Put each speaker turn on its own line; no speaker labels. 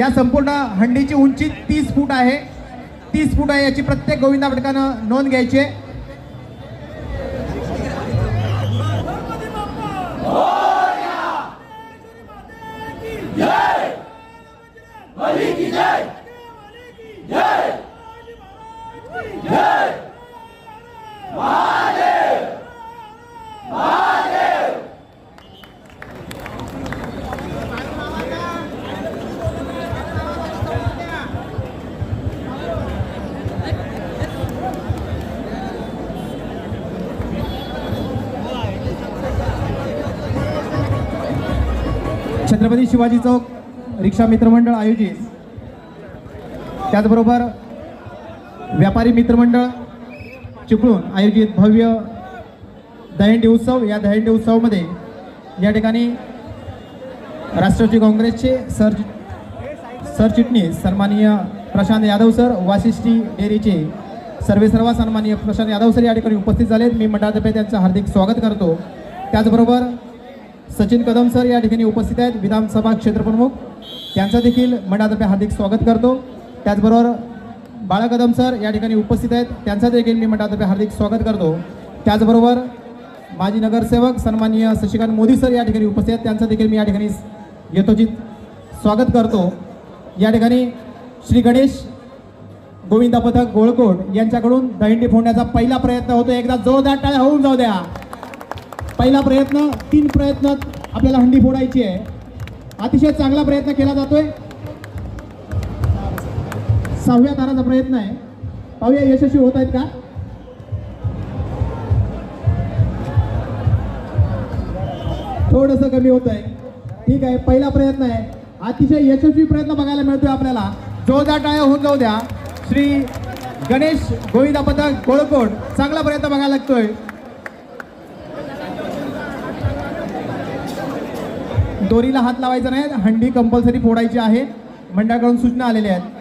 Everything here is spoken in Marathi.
या संपूर्ण हंडीची उंची तीस फूट आहे. तीस फूट आहे याची प्रत्येक गोविंदा पटकानं नोंद घ्यायची आहे. छत्रपती शिवाजी चौक रिक्षा मित्रमंडळ आयोजित. त्याचबरोबर व्यापारी मित्रमंडळ चिपळूण आयोजित भव्य दहीहंडी उत्सव. या दहीहंडी उत्सवामध्ये या ठिकाणी राष्ट्रवादी काँग्रेसचे सर सरचिटणीस सन्माननीय प्रशांत यादव सर वाशिष्ठी डेअरीचे सर्वे सर्व सन्माननीय प्रशांत यादव सर या ठिकाणी उपस्थित झालेत. मी मंडळातर्फे त्यांचं हार्दिक स्वागत करतो. त्याचबरोबर सचिन कदम सर या ठिकाणी उपस्थित आहेत. विधानसभा क्षेत्रप्रमुख त्यांचं देखील मंडळातर्फे हार्दिक स्वागत करतो. त्याचबरोबर बाळा कदम सर या ठिकाणी उपस्थित आहेत. त्यांचं देखील मी मंडळातर्फे हार्दिक स्वागत करतो. त्याचबरोबर माजी नगरसेवक सन्माननीय शशिकांत मोदी सर या ठिकाणी उपस्थित आहेत. त्यांचं देखील मी या ठिकाणी यथोचित स्वागत करतो. या ठिकाणी श्री गणेश गोविंदा पथक गोळकोट यांच्याकडून दहिंडी फोडण्याचा पहिला प्रयत्न होतो. एकदा जोरदार टाळ्या होऊन जाऊ द्या. पहिला प्रयत्न तीन प्रयत्न आपल्याला हंडी फोडायची आहे. अतिशय चांगला प्रयत्न केला जातोय. सहाव्या ताराचा प्रयत्न आहे. पाहूया यशस्वी होत आहेत का? थोडस कमी होत आहे. ठीक आहे पहिला प्रयत्न आहे. अतिशय यशस्वी प्रयत्न बघायला मिळतोय आपल्याला. जोरदार टाळ्या होऊन जाऊ द्या. श्री गणेश गोविंदा पथक गोळकोट. चांगला प्रयत्न बघायला लागतोय. दोरीला हात लावायचा नाही हंडी कंपल्सरी फोडायची आहे. मंडळाकडून सूचना आलेल्या आहेत.